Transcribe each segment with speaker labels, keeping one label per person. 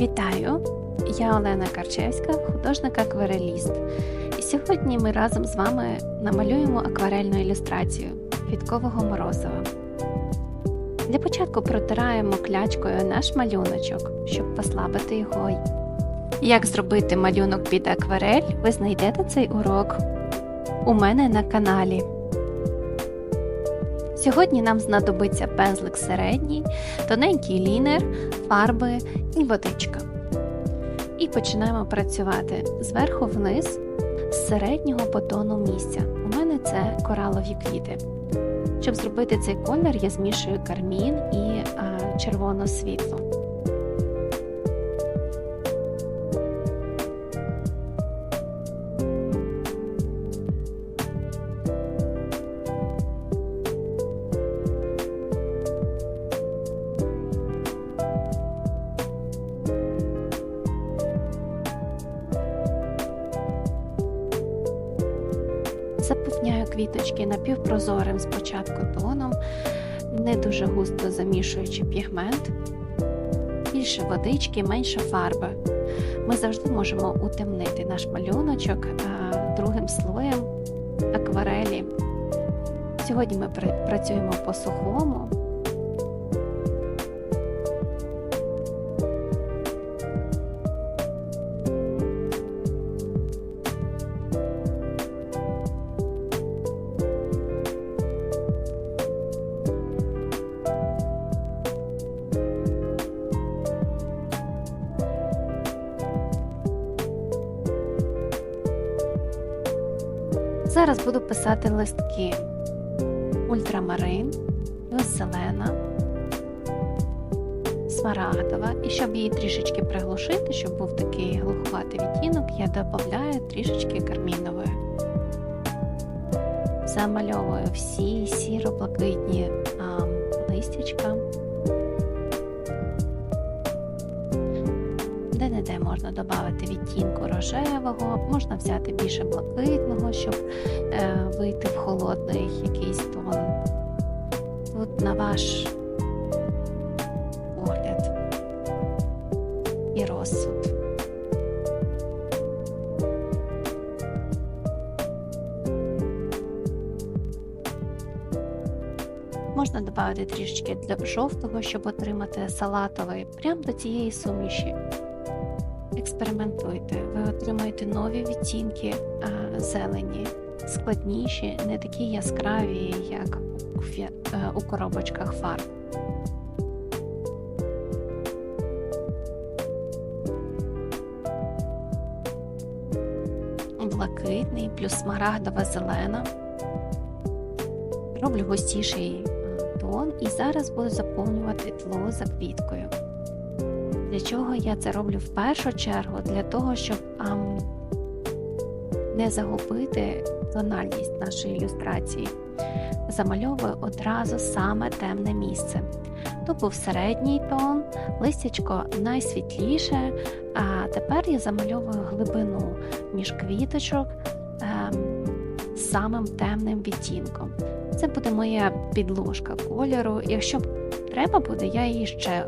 Speaker 1: Вітаю! Я Олена Карчевська, художник-аквареліст. І сьогодні ми разом з вами намалюємо акварельну ілюстрацію квіткового морозива. Для початку протираємо клячкою наш малюночок, щоб послабити його. Як зробити малюнок під акварель, ви знайдете цей урок у мене на каналі. Сьогодні нам знадобиться пензлик середній, тоненький лінер, фарби і водичка. І починаємо працювати зверху вниз з середнього по місця. У мене це коралові квіти. Щоб зробити цей колір, я змішую кармін і а, червоне світло. Водички, менше фарби. Ми завжди можемо утемнити наш малюночок другим слоєм акварелі. Сьогодні ми працюємо по сухому. Писати листки ультрамарин, зелена, смарагдова. І щоб її трішечки приглушити, щоб був такий глуховатий відтінок, я додаю трішечки кармінової. Замальовую всі сіро-блакитні листячка. Де-не-де можна додати відтінку рожевого, можна взяти більше блакитного, щоб е, вийти в холодний якийсь тон. Тут на ваш погляд і розсуд. Можна додати трішечки для жовтого, щоб отримати салатовий прямо до цієї суміші. Експериментуйте, ви отримаєте нові відтінки зелені, складніші, не такі яскраві, як фі... у коробочках фарб. Блакитний плюс смарагдова зелена. Роблю густіший тон і зараз буду заповнювати тло за квіткою. Для чого я це роблю в першу чергу? Для того, щоб ам, не загубити тональність нашої ілюстрації. Замальовую одразу саме темне місце. То був середній тон, листячко найсвітліше, а тепер я замальовую глибину між квіточок ем, самим темним відтінком. Це буде моя підложка кольору. Якщо треба буде, я її ще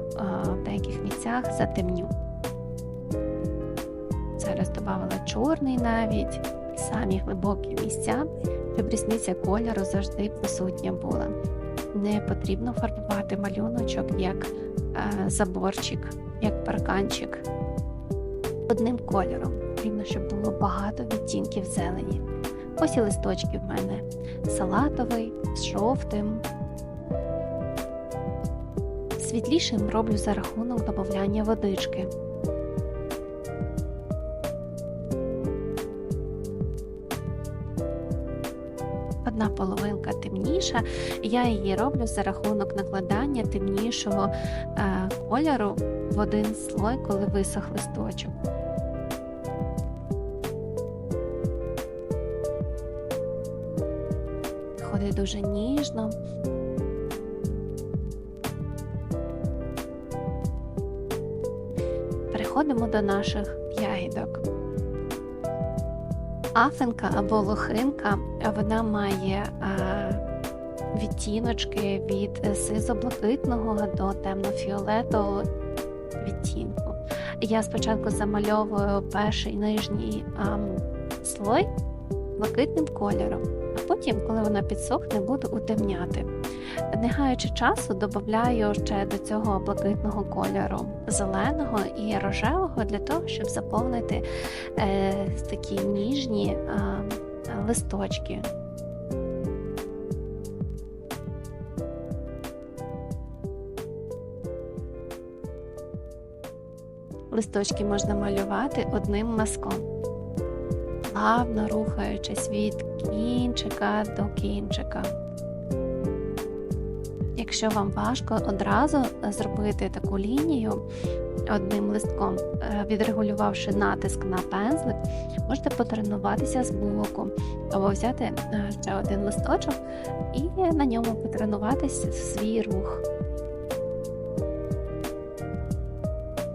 Speaker 1: в місцях затемню. Зараз додала чорний навіть, самі глибокі місця, щоб різниця кольору завжди присутня була. Не потрібно фарбувати малюночок як заборчик, як парканчик. Одним кольором. Потрібно, щоб було багато відтінків зелені. Ось і листочки в мене салатовий, з жовтим. Світлішим роблю за рахунок додавання водички. Одна половинка темніша, я її роблю за рахунок накладання темнішого е, кольору в один слой, коли висох листочок. Ходить дуже ніжно. Переходимо до наших ягідок. Афинка або лохинка, вона має е, відтіночки від сизо-блакитного до темно-фіолетового відтінку. Я спочатку замальовую перший нижній ам, слой блакитним кольором, а потім, коли вона підсохне, буду утемняти. Не гаючи часу, додаю ще до цього блакитного кольору зеленого і рожевого для того, щоб заповнити е, такі ніжні а, листочки. Листочки можна малювати одним мазком, плавно рухаючись від кінчика до кінчика. Якщо вам важко одразу зробити таку лінію одним листком, е, відрегулювавши натиск на пензлик, можете потренуватися з боку або взяти е, ще один листочок і на ньому потренуватися в свій рух.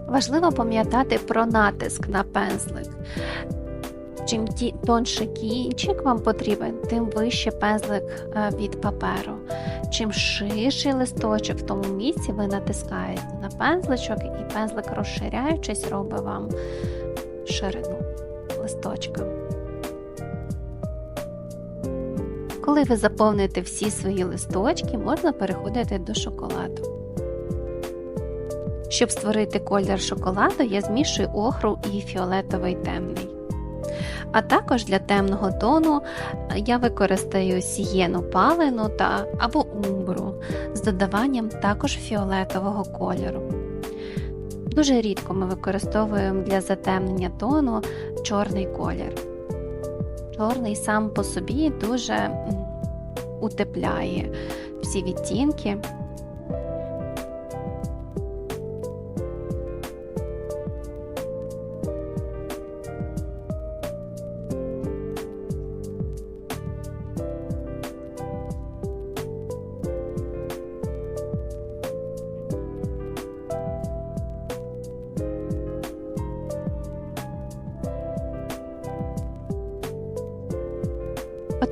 Speaker 1: Важливо пам'ятати про натиск на пензлик. Чим тонше кінчик вам потрібен, тим вище пензлик е, від паперу. Чим ширший листочок в тому місці ви натискаєте на пензличок, і пензлик, розширяючись, робить вам ширину листочка. Коли ви заповните всі свої листочки, можна переходити до шоколаду. Щоб створити колір шоколаду, я змішую охру і фіолетовий темний. А також для темного тону я використаю сієну палену та або умбру з додаванням також фіолетового кольору. Дуже рідко ми використовуємо для затемнення тону чорний колір. Чорний сам по собі дуже утепляє всі відтінки.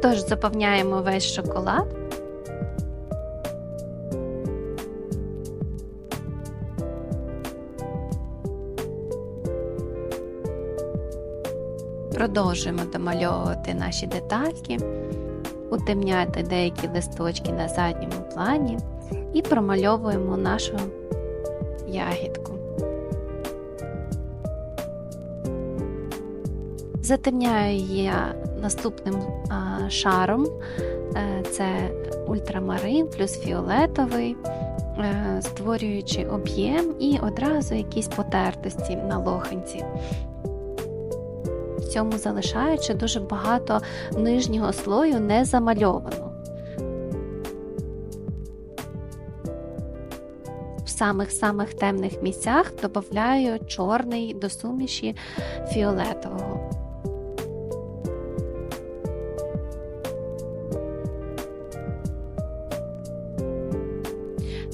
Speaker 1: Отож, заповняємо весь шоколад. Продовжуємо домальовувати наші детальки, утемняти деякі листочки на задньому плані і промальовуємо нашу ягідку. Затемняю я наступним шаром, е, це ультрамарин плюс фіолетовий, е, створюючи об'єм і одразу якісь потертості на лоханці. В цьому залишаючи дуже багато нижнього слою не замальовано. В самих-самих темних місцях додаю чорний до суміші фіолетового.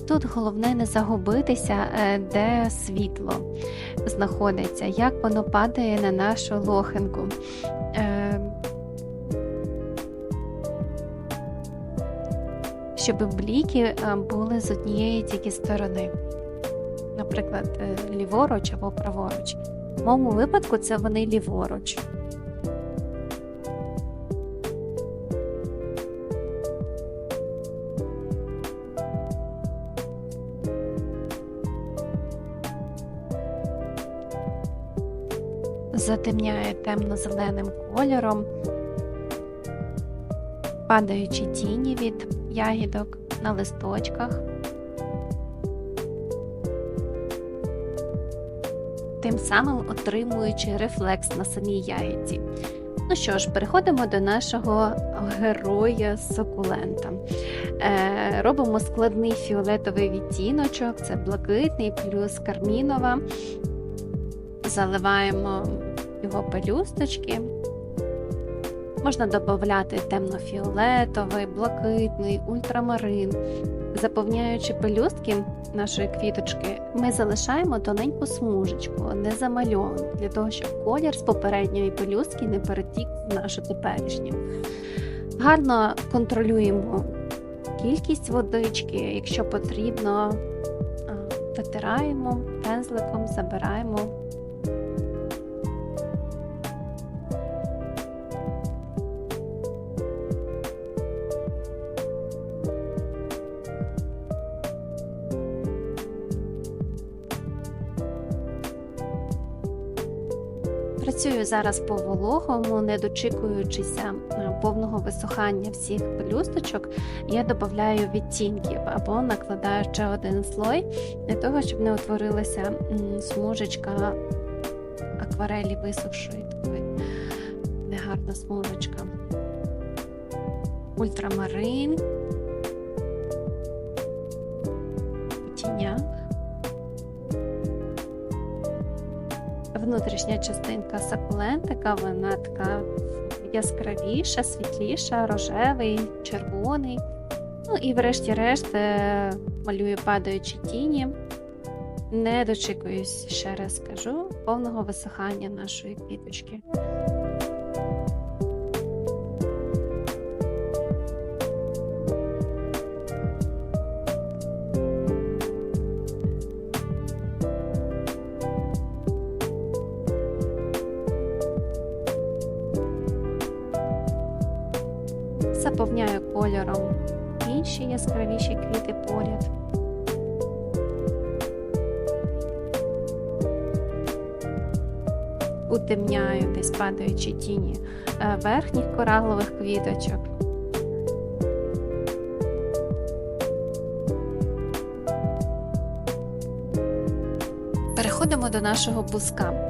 Speaker 1: Тут головне не загубитися, е, де світло знаходиться, як воно падає на нашу лохинку. Е, щоб бліки е, були з однієї тільки сторони, наприклад, ліворуч або праворуч. В моєму випадку це вони ліворуч. Затемняє темно-зеленим кольором, падаючи тіні від ягідок на листочках. Тим самим отримуючи рефлекс на самій ягідці. Ну що ж, переходимо до нашого героя сукулента. Е, Робимо складний фіолетовий відтіночок, це блакитний плюс кармінова. Заливаємо його пелюсточки. Можна додати темно-фіолетовий, блакитний, ультрамарин. Заповняючи пелюстки нашої квіточки, ми залишаємо тоненьку смужечку, не замальовану, для того, щоб колір з попередньої пелюстки не перетік в нашу теперішню. Гарно контролюємо кількість водички, якщо потрібно, витираємо пензликом, забираємо. Зараз по вологому, не дочікуючися е, повного висухання всіх пелюсточок, я додаю відтінків або накладаю ще один слой для того, щоб не утворилася смужечка акварелі висохшої такої негарна смужечка. Ультрамарин. Внутрішня частинка сакулентика, вона така яскравіша, світліша, рожевий, червоний. Ну і врешті-решт е, малюю падаючі тіні. Не дочікуюсь, ще раз скажу, повного висихання нашої квіточки. Кольором інші яскравіші квіти поряд. Утемняю десь падаючі тіні е, верхніх коралових квіточок. Переходимо до нашого бузка.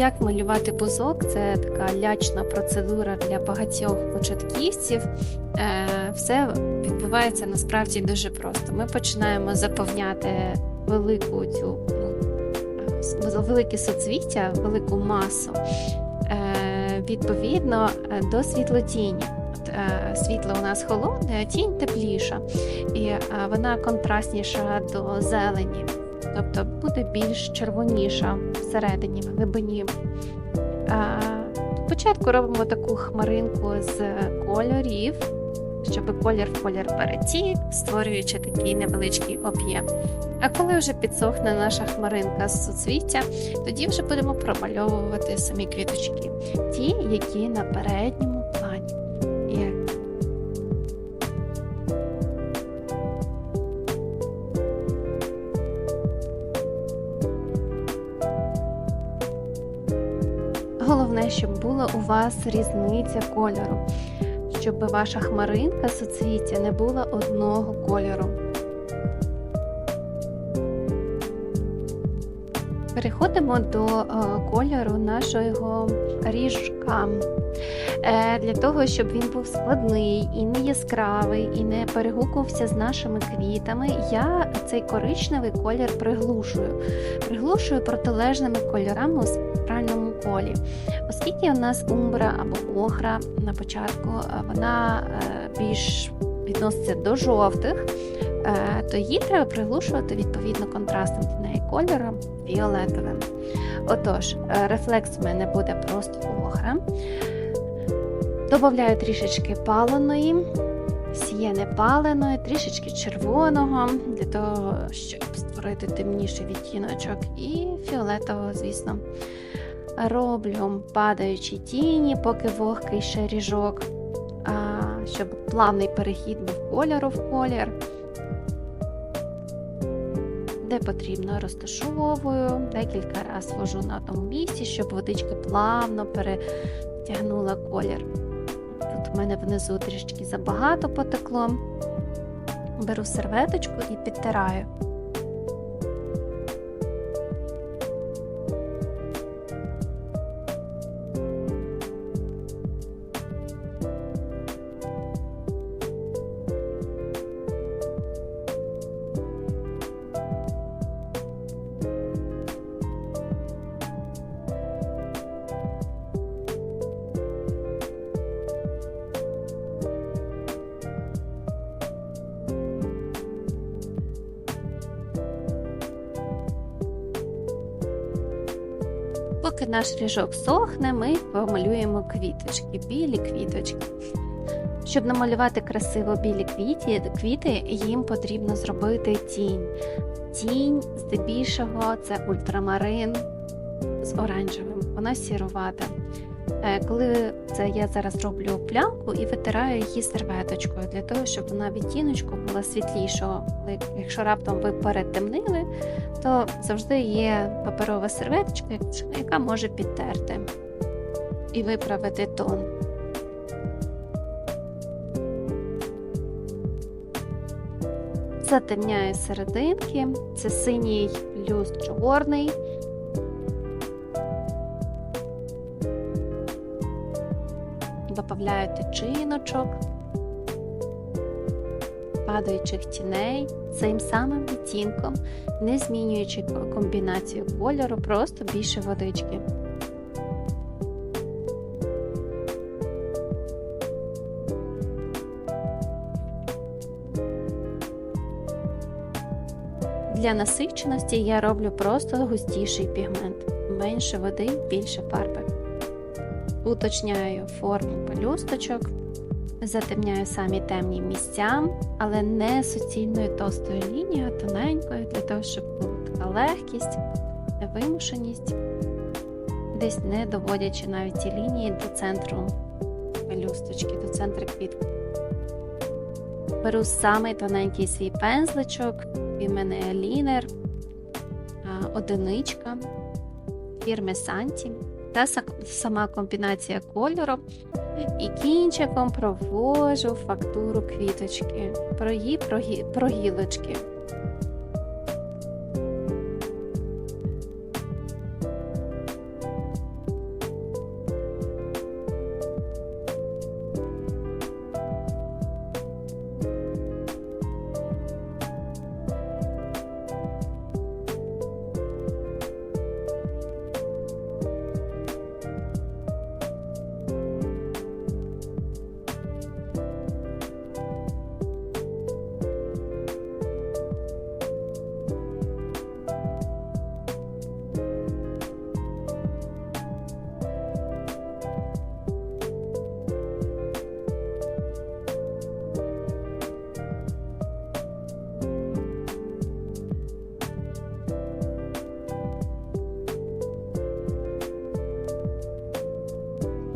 Speaker 1: Як малювати бузок це така лячна процедура для багатьох початківців. Е, Все відбувається насправді дуже просто. Ми починаємо заповняти велику цю ну, велике соцвіття, велику масу е, відповідно е, до світлотіні. Світло у нас холодне, а тінь тепліша, і вона контрастніша до зелені тобто буде більш червоніша всередині, в глибині. Спочатку робимо таку хмаринку з кольорів, щоб колір в колір перетік, створюючи такий невеличкий об'єм. А коли вже підсохне наша хмаринка з суцвіття, тоді вже будемо промальовувати самі квіточки, ті, які на передньому вас різниця кольору, щоб ваша хмаринка суцвіття не була одного кольору. Переходимо до е, кольору нашого ріжка. Е, для того, щоб він був складний і не яскравий, і не перегукувався з нашими квітами, я цей коричневий колір приглушую. Приглушую протилежними кольорами у спектральному колі. Оскільки у нас умбра або охра на початку, е, вона більш відноситься до жовтих, то її треба приглушувати відповідно контрастом для неї кольором фіолетовим. Отож, е, рефлекс в мене буде просто охра. Добавляю трішечки паленої, сієне паленої, трішечки червоного, для того, щоб створити темніший відтіночок, і фіолетового, звісно. Роблю падаючі тіні, поки вогкий ще ріжок, щоб плавний перехід був кольору в колір де потрібно розташовую, декілька разів вожу на одному місці, щоб водичка плавно перетягнула колір. В мене внизу трішки забагато потекло. Беру серветочку і підтираю. Наш ріжок сохне, ми помалюємо квіточки, білі квіточки. Щоб намалювати красиво білі квіти, квіти, їм потрібно зробити тінь. Тінь, здебільшого, це ультрамарин з оранжевим, вона сірувата. Е, Коли це я зараз роблю плямку і витираю її серветочкою для того, щоб вона відтіночку була світлішого. Якщо раптом ви перетемнили, то завжди є паперова серветочка, яка може підтерти і виправити тон. Затемняю серединки, це синій плюс чорний. Добавляю тичиночок, падаючих тіней цим самим відтінком, не змінюючи комбінацію кольору, просто більше водички. Для насиченості я роблю просто густіший пігмент. Менше води, більше фарби. Уточняю форму пелюсточок, затемняю самі темні місця, але не суцільною товстою лінією, а тоненькою, для того, щоб була така легкість, невимушеність, десь не доводячи навіть ці лінії до центру пелюсточки, до центру квітки. Беру самий тоненький свій пензличок, в мене лінер, одиничка фірми Санті та сама комбінація кольору. І кінчиком провожу фактуру квіточки, про її прогі- прогілочки.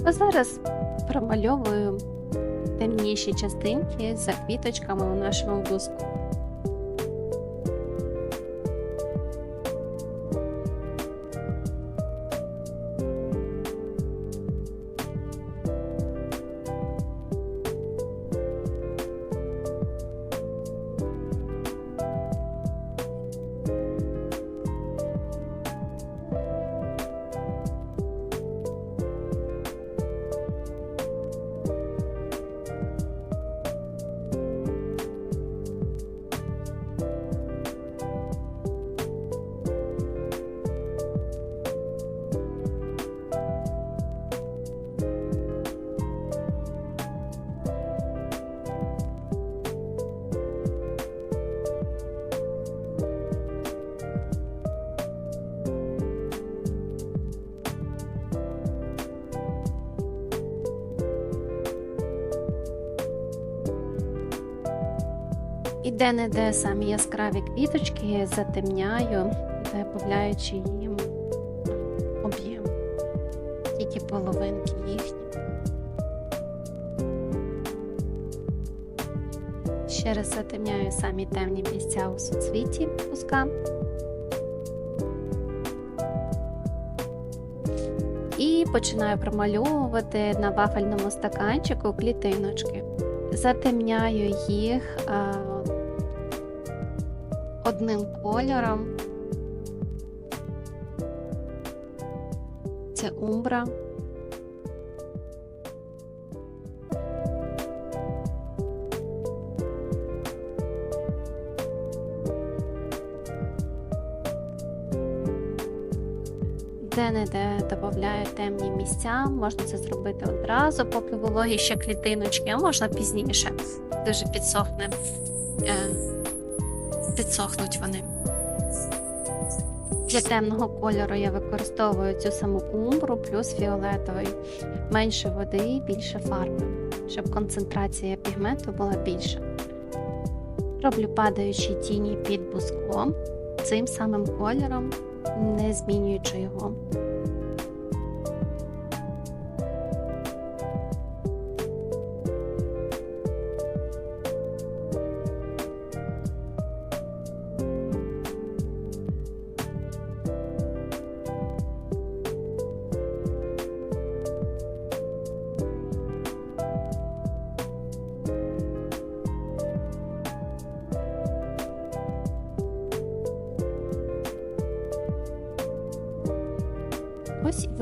Speaker 1: А зараз промальовую темніші частинки за квіточками у нашому буску. Де-не-де самі яскраві квіточки затемняю, додаючи їм об'єм, тільки половинки їхні. Ще раз затемняю самі темні місця у суцвіті пуска. І починаю промальовувати на вафельному стаканчику клітиночки. Затемняю їх одним кольором. Це умбра. Де-не-де додаю темні місця, можна це зробити одразу, поки вологі ще клітиночки, а можна пізніше. Дуже підсохне, е, підсохнуть вони. Для темного кольору я використовую цю саму умбру плюс фіолетовий. Менше води, більше фарби, щоб концентрація пігменту була більша. Роблю падаючі тіні під буском цим самим кольором, не змінюючи його.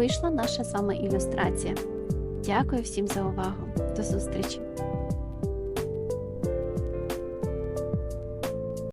Speaker 1: Вийшла наша саме ілюстрація. Дякую всім за увагу. До зустрічі!